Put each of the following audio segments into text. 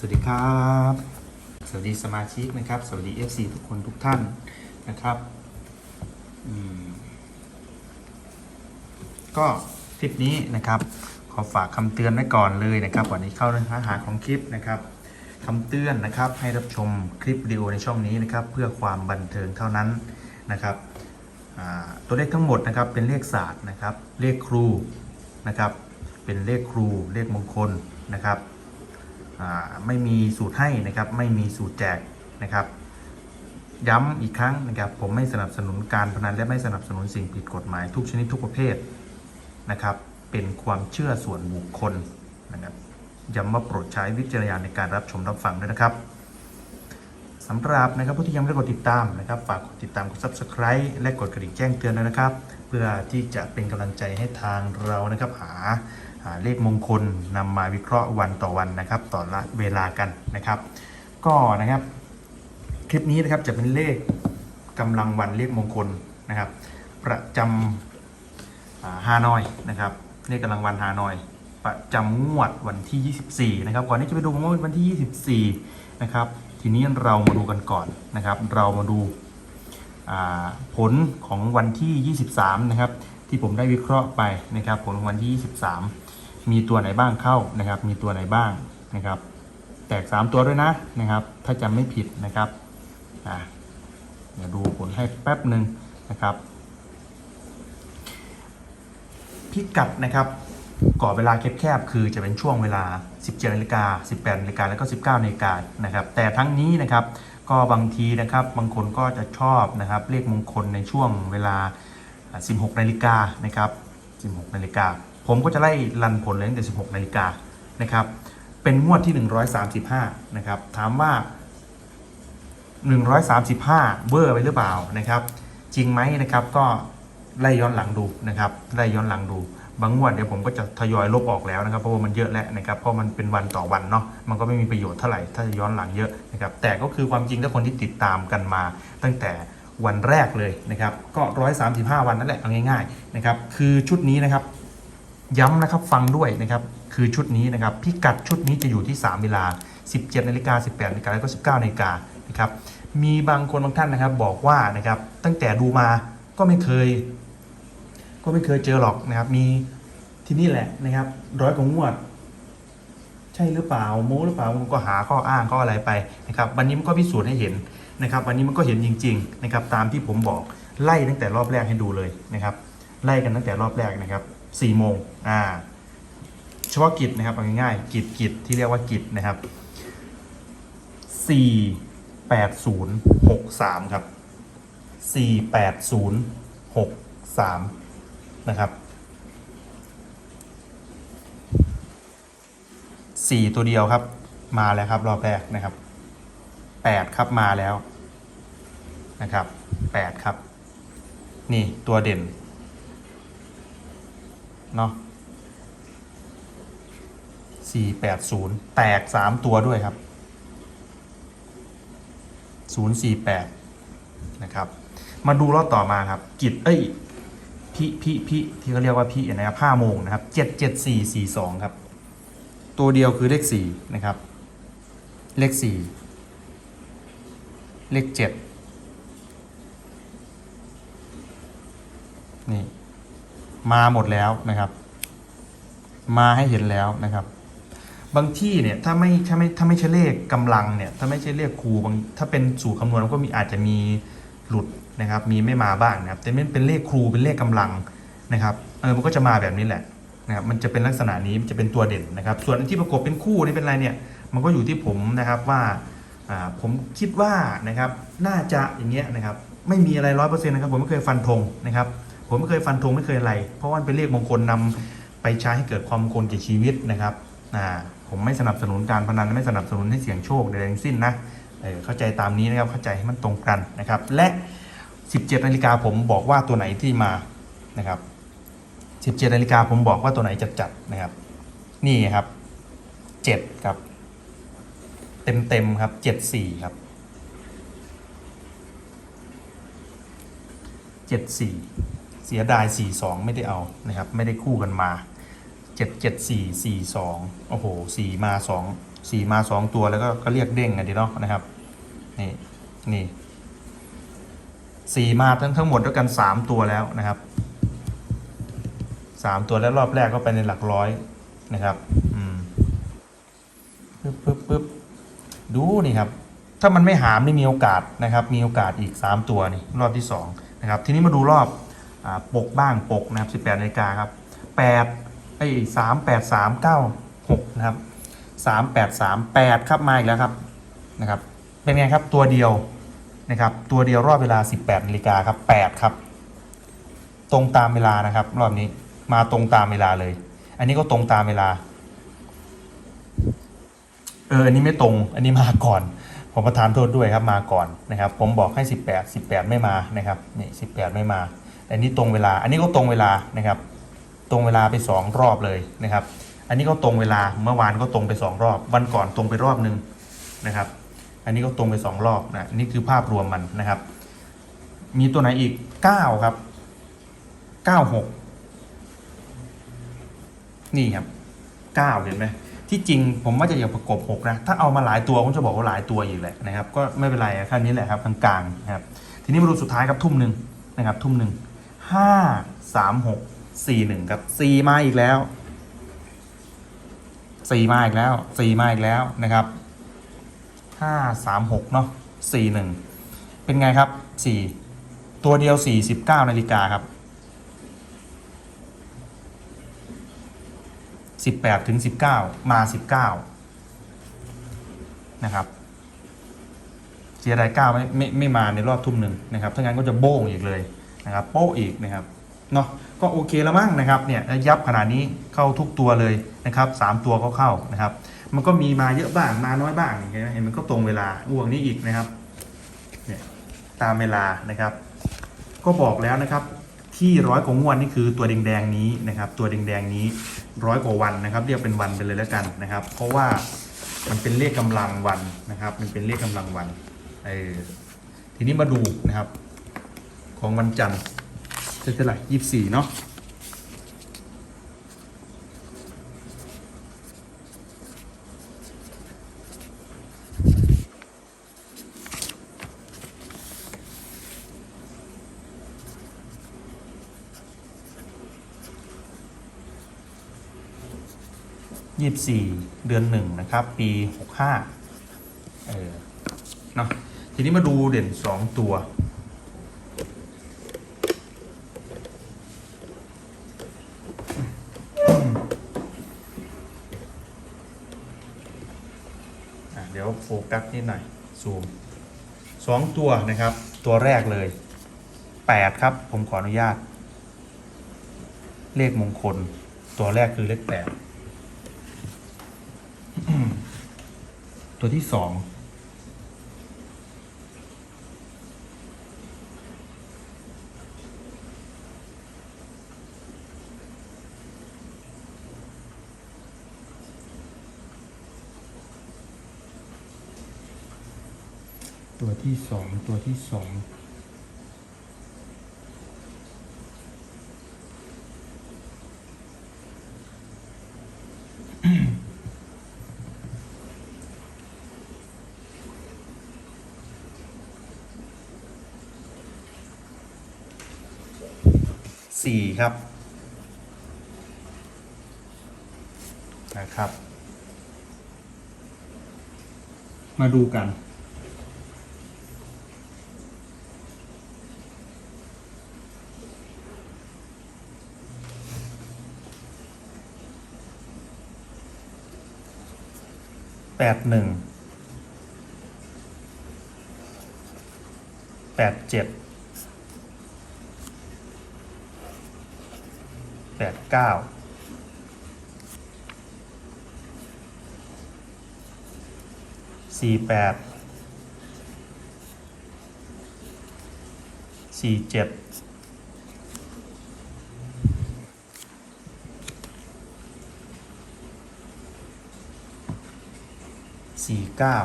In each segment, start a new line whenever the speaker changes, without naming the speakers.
สวัสดีครับ สวัสดีสมาชิกนะครับ สวัสดี FC ทุกคนทุกท่านนะครับก็คลิปนี้นะครับ ขอฝากคำเตือนไว้ก่อนเลยนะครับก่อนที่เข้าเนื้อหาของคลิปนะครับคำเตือนนะครับให้รับชมคลิปวิดีโอในช่องนี้นะครับ เพื่อความบันเทิงเท่านั้นนะครับตัวเลขทั้งหมดนะครับเป็นเลขศาสตร์นะครับ เลขครูนะครับ เป็นเลขครูเลขมงคลนะครับ ไม่มีสูตรให้นะครับไม่มีสูตรแจกนะครับ ย้ำอีกครั้งนะครับผมไม่สนับสนุนการพนันและไม่สนับสนุนสิ่งผิดกฎหมายทุกชนิดทุกประเภทนะครับ เป็นความเชื่อส่วนบุคคลนะครับย้ำว่าโปรดใช้วิจารณญาณในการรับชมรับฟังด้วยนะครับสำหรับนะครับผู้ที่ยังไม่ได้กดติดตามนะครับ ฝากกดติดตามกด subscribe และกดกระดิ่งแจ้งเตือนด้วยนะครับ เพื่อที่จะเป็นกำลังใจให้ทางเรานะครับหา เลขมงคลนำมาวิเคราะห์วันต่อวันนะครับ ต่อละเวลากันนะครับ ก็นะครับ คลิปนี้นะครับจะเป็นเลขกำลังวันเลขมงคลนะครับ ประจำอ่าฮานอยนะครับเลขกำลังวันฮานอย ประจำงวดวันที่ 24 นะครับก่อนที่จะไปดูงวดวันที่ 24 นะครับ ทีนี้เรามาดูกันก่อนนะครับ เรามาดูผลของวันที่ 23 นะครับ ที่ผมได้วิเคราะห์ไปนะครับ ผลของวันที่ 23 มีตัวไหนบ้างเข้านะครับ มีตัวไหนบ้างนะครับ แตก 3 ตัวด้วยนะนะครับ ถ้าจำไม่ผิดนะครับอ่าเดี๋ยวดูผลให้แป๊บหนึ่งนะครับ พิกัดนะครับก่อเวลาแคบๆ คือจะเป็นช่วงเวลา 17นาฬิกา18นาฬิกาแล้วก็ 19นาฬิกานะครับ แต่ทั้งนี้นะครับ ก็บางทีนะครับ บางคนก็จะชอบนะครับ เลขมงคลในช่วงเวลา 16นาฬิกานะครับ 16นาฬิกา ผมก็จะไล่รันผลเลยตั้งแต่ 16นาฬิกานะครับ เป็นงวดที่ 135 นะครับ ถามว่า 135 เบอร์ไปหรือเปล่านะครับ จริงไหมนะครับ ก็ไล่ย้อนหลังดูนะครับ ไล่ย้อนหลังดู บางงวดเดี๋ยวผมก็จะทยอยลบออกแล้วนะครับ เพราะว่ามันเยอะแล้วนะครับ เพราะมันเป็นวันต่อวันเนาะ มันก็ไม่มีประโยชน์เท่าไหร่ ถ้าย้อนหลังเยอะนะครับ แต่ก็คือความจริงถ้าคนที่ติดตามกันมา ตั้งแต่วันแรกเลยนะครับ ก็ 135 วันนั่นแหละ เอาง่ายๆนะครับ คือชุดนี้นะครับ ย้ำนะครับฟังด้วยนะครับคือชุดนี้นะครับพิกัดชุดนี้จะอยู่ที่ 3 เวลา 17นาฬิกา18นาฬิกาแล้วก็ 19นาฬิกานะครับมีบางคนบางท่านนะครับบอกว่านะครับตั้งแต่ดูมาก็ไม่เคย ก็ไม่เคยเจอหรอกนะครับมีที่นี่แหละนะครับร้อยกว่างวด ใช่หรือเปล่าโม้หรือเปล่าผมก็หาข้ออ้างข้ออะไรไปนะครับวันนี้มันก็พิสูจน์ให้เห็นนะครับวันนี้มันก็เห็นจริงๆนะครับตามที่ผมบอกไล่ตั้งแต่รอบแรกให้ดูเลยนะครับไล่กันตั้งแต่รอบแรกนะครับ สี่โมงอ่าเฉพาะกิจนะครับเอาง่ายๆกิจกิจที่เรียกว่ากิจนะครับสี่แปดศูนย์หกสามครับสี่แปดศูนย์หกสามนะครับสี่ตัวเดียวครับ มาแล้วครับ รอบแรกนะครับแปดครับมาแล้วนะครับแปดครับ นี่ตัวเด่น เนาะสี่แปดศูนย์แตกสามตัวด้วยครับศูนย์สี่แปดนะครับ มาดูรอบต่อมาครับ กิจเอ้ยพิพิพิที่เขาเรียกว่าพินะครับห้าโมงนะครับเจ็ดเจ็ดสี่สี่สองครับ ตัวเดียวคือเลขสี่นะครับ เลขสี่เลขเจ็ดนี่ มาหมดแล้วนะครับ มาให้เห็นแล้วนะครับ บางที่เนี่ยถ้าไม่ถ้าไม่ถ้าไม่ใช่เลขกำลังเนี่ยถ้าไม่ใช่เลขครูบางถ้าเป็นสูตรคำนวณมันก็มีอาจจะมีหลุดนะครับ มีไม่มาบ้างนะครับ แต่มันเป็นเลขครูเป็นเลขกำลังนะครับเออมันก็จะมาแบบนี้แหละนะครับมันจะเป็นลักษณะนี้มันจะเป็นตัวเด่นนะครับ ส่วนอันที่ประกบเป็นคู่นี่เป็นอะไรเนี่ย มันก็อยู่ที่ผมนะครับว่าอ่าผมคิดว่านะครับน่าจะอย่างเงี้ยนะครับ ไม่มีอะไรร้อยเปอร์เซ็นต์นะครับผมไม่เคยฟันธงนะครับ ผมไม่เคยฟันธงไม่เคยอะไร เพราะว่ามันเป็นเลขมงคลนำไปใช้ให้เกิดความมงคลแก่ชีวิตนะครับอ่าผมไม่สนับสนุนการพนันไม่สนับสนุนให้เสี่ยงโชคใดๆทั้งสิ้นนะเออเข้าใจตามนี้นะครับเข้าใจให้มันตรงกันนะครับ และ 17นาฬิกาผมบอกว่าตัวไหนที่มานะครับ17นาฬิกาผมบอกว่าตัวไหนจัดจัดๆนะครับ นี่ครับ 7 ครับ เต็มเต็มครับ 74 ครับ 74 เสียดาย 42 ไม่ได้เอานะครับ ไม่ได้คู่กันมา 774 42 โอ้โห 4 มา2สี่มาสองตัวแล้วก็ก็เรียกเด้งกันดีเนาะนะครับ นี่นี่สี่มาทั้งทั้งหมดด้วยกันสามตัวแล้วนะครับสามตัวแล้วรอบแรกก็ไปในหลักร้อยนะครับ อืมปึ๊บปึ๊บปึ๊บดูนี่ครับ ถ้ามันไม่หามนี่มีโอกาสนะครับ มีโอกาสอีก 3 ตัวนี่รอบที่2นะครับ ทีนี้มาดูรอบ ปกบ้างปกนะครับ18นาฬิกาครับ8ไอ้สามแปดสามเก้าหกนะครับสามแปดสามแปดครับมาอีกแล้วครับนะครับเป็นไงครับตัวเดียวนะครับตัวเดียวรอบเวลา 18นาฬิกาครับ8ครับ ตรงตามเวลานะครับ รอบนี้มาตรงตามเวลาเลย อันนี้ก็ตรงตามเวลาเอออันนี้ไม่ตรงอันนี้มาก่อน ผมประทานโทษด้วยครับมาก่อนนะครับ ผมบอกให้ 18 18 ไม่มานะครับนี่18 ไม่มา แต่อันนี้ตรงเวลา อันนี้ก็ตรงเวลานะครับ ตรงเวลาไป 2 รอบเลยนะครับ อันนี้ก็ตรงเวลาเมื่อวานก็ตรงไป 2 รอบ วันก่อนตรงไปรอบหนึ่งนะครับ อันนี้ก็ตรงไป 2 รอบนะนี่คือภาพรวมมันนะครับ มีตัวไหนอีก 9 ครับ 96 นี่ครับ 9 เห็นไหมที่จริงผมว่าจะอยากประกบ6นะ ถ้าเอามาหลายตัวผมจะบอกว่าหลายตัวอีกแหละนะครับ ก็ไม่เป็นไรแค่นี้แหละครับกลางๆนะครับ ทีนี้มาดูสุดท้ายครับทุ่มหนึ่งนะครับ ทุ่มหนึ่ง ห้าสามหกสี่หนึ่งครับสี่มาอีกแล้วสี่มาอีกแล้วสี่มาอีกแล้วนะครับห้าสามหกเนาะสี่หนึ่งเป็นไงครับสี่ตัวเดียวสี่สิบเก้านาฬิกาครับ18ถึง19มา19นะครับเสียดาย9ไม่ไม่ไม่มาในรอบทุ่มหนึ่งนะครับถ้างั้นก็จะโบ้งอีกเลย นะครับโป๊ะอีกนะครับเนาะก็โอเคแล้วมั้งนะครับเนี่ยยับขนาดนี้เข้าทุกตัวเลยนะครับสามตัวก็เข้านะครับ มันก็มีมาเยอะบ้างมาน้อยบ้างเห็นไหมเห็นมันก็ตรงเวลาอ้วงนี้อีกนะครับเนี่ยตามเวลานะครับ ก็บอกแล้วนะครับที่ร้อยกว่างวดนี่คือตัวแดงๆนี้นะครับตัวแดงๆนี้ร้อยกว่าวันนะครับ เรียกเป็นวันไปเลยแล้วกันนะครับ เพราะว่ามันเป็นเลขกำลังวันนะครับ มันเป็นเลขกำลังวันเออทีนี้มาดูนะครับ ของวันจันทร์จะเท่าไหร่ยี่สิบสี่เนาะยี่สิบสี่เดือนหนึ่งนะครับ ปีหกห้าเออเนาะทีนี้มาดูเด่นสองตัว เดี๋ยวโฟกัสนิดหน่อยซูมสองตัวนะครับ ตัวแรกเลยแปดครับ ผมขออนุญาต เลขมงคล ตัวแรกคือเลขแปดตัวที่สอง ตัวที่สองตัวที่สองสี่ครับนะครับ มาดูกัน แปดหนึ่งแปดเจ็ดแปดเก้าสี่แปดสี่เจ็ด สี่เก้า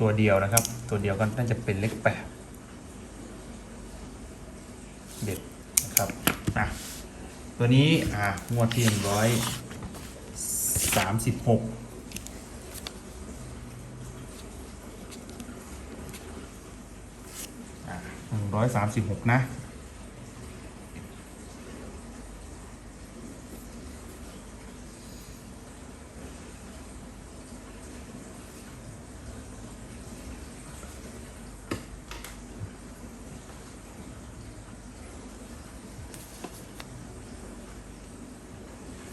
ตัวเดียวนะครับ ตัวเดียวก็น่าจะเป็นเลขแปดเด็ดนะครับนะตัวนี้อะงวดที่หนึ่งร้อยสามสิบหกหนึ่งร้อยสามสิบหกนะ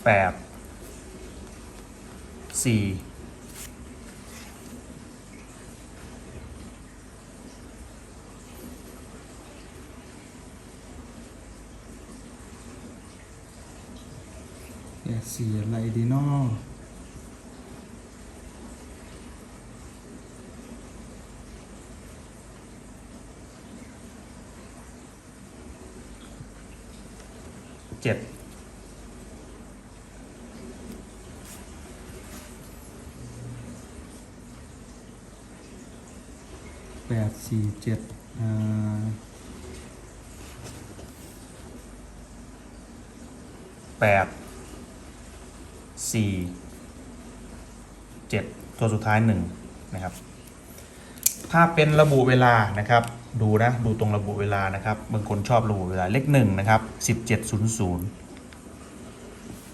แปดสี่แปดสี่อะไรดีเนาะเจ็ด แปดสี่เจ็ดแปดสี่เจ็ดตัวสุดท้ายหนึ่งนะครับ ถ้าเป็นระบุเวลานะครับ ดูนะดูตรงระบุเวลานะครับบางคนชอบระบุเวลาเลขหนึ่งนะครับสิบเจ็ดศูนย์ศูนย์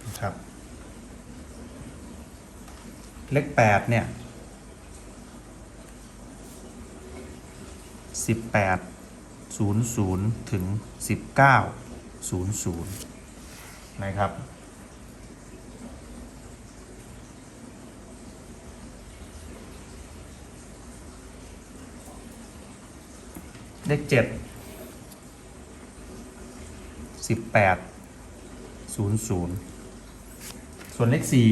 นะครับเลขแปดเนี่ย สิบแปดศูนย์ศูนย์ถึงสิบเก้าศูนย์ศูนย์นะครับ เลขเจ็ดสิบแปดศูนย์ศูนย์ส่วนเลขสี่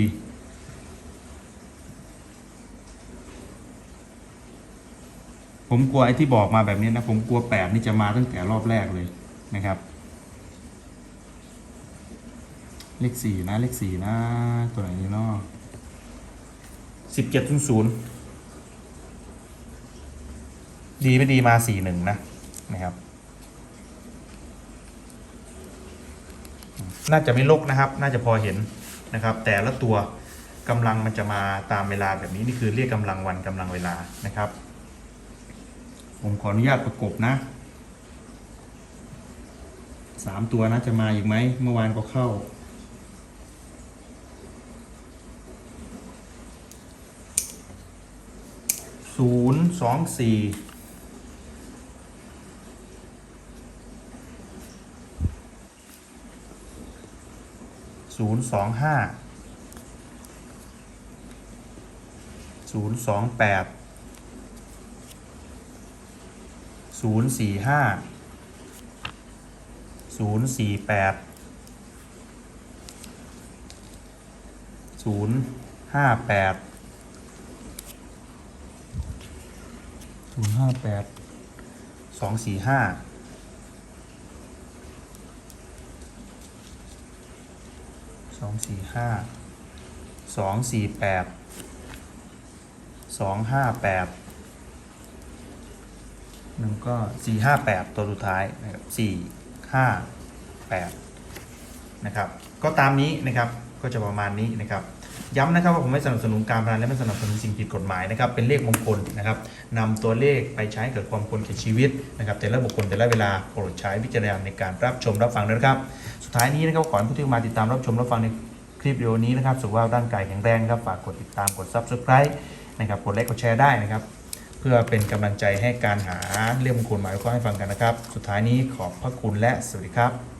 ผมกลัวไอ้ที่บอกมาแบบนี้นะ ผมกลัวแปดนี่จะมาตั้งแต่รอบแรกเลยนะครับ เลขสี่นะ เลขสี่นะ ตัวไหนนี่เนาะสิบเจ็ดศูนย์ศูนย์ดีไม่ดีมาสี่หนึ่งนะนะครับ น่าจะไม่ลกนะครับ น่าจะพอเห็นนะครับ แต่ละตัวกำลังมันจะมาตามเวลาแบบนี้นี่คือเรียกกำลังวันกำลังเวลานะครับ ผมขออนุญาตประกบนะสามตัวนะจะมาอีกไหมเมื่อวานก็เข้า ศูนย์สองสี่ศูนย์สองห้าศูนย์สองแปด ศูนย์สี่ห้าศูนย์สี่แปดศูนย์ห้าแปดศูนย์ห้าแปดสองสี่ห้าสองสี่ห้าสองสี่แปดสองห้าแปด หนึ่งก็สี่ห้าแปดตัวสุดท้ายนะครับสี่ห้าแปดนะครับ ก็ตามนี้นะครับ ก็จะประมาณนี้นะครับ ย้ำนะครับว่าผมไม่สนับสนุนการพนันและไม่สนับสนุนสิ่งผิดกฎหมายนะครับ เป็นเลขมงคลนะครับนำตัวเลขไปใช้เกิดความควรแก่ชีวิตนะครับ แต่ละบุคคลแต่ละเวลาโปรดใช้วิจารณญาณในการรับชมรับฟังนะครับ สุดท้ายนี้นะครับขอให้ผู้ที่มาติดตามรับชมรับฟังในคลิปวิดีโอนี้นะครับสุขภาพร่างกายแข็งแรงครับฝากกดติดตามกด subscribe นะครับกดไลค์กดแชร์ได้นะครับ พื่อเป็นกำลังใจให้การหาเรื่องมงคลหมายข้อให้ฟังกันนะครับ สุดท้ายนี้ขอบพระคุณและสวัสดีครับ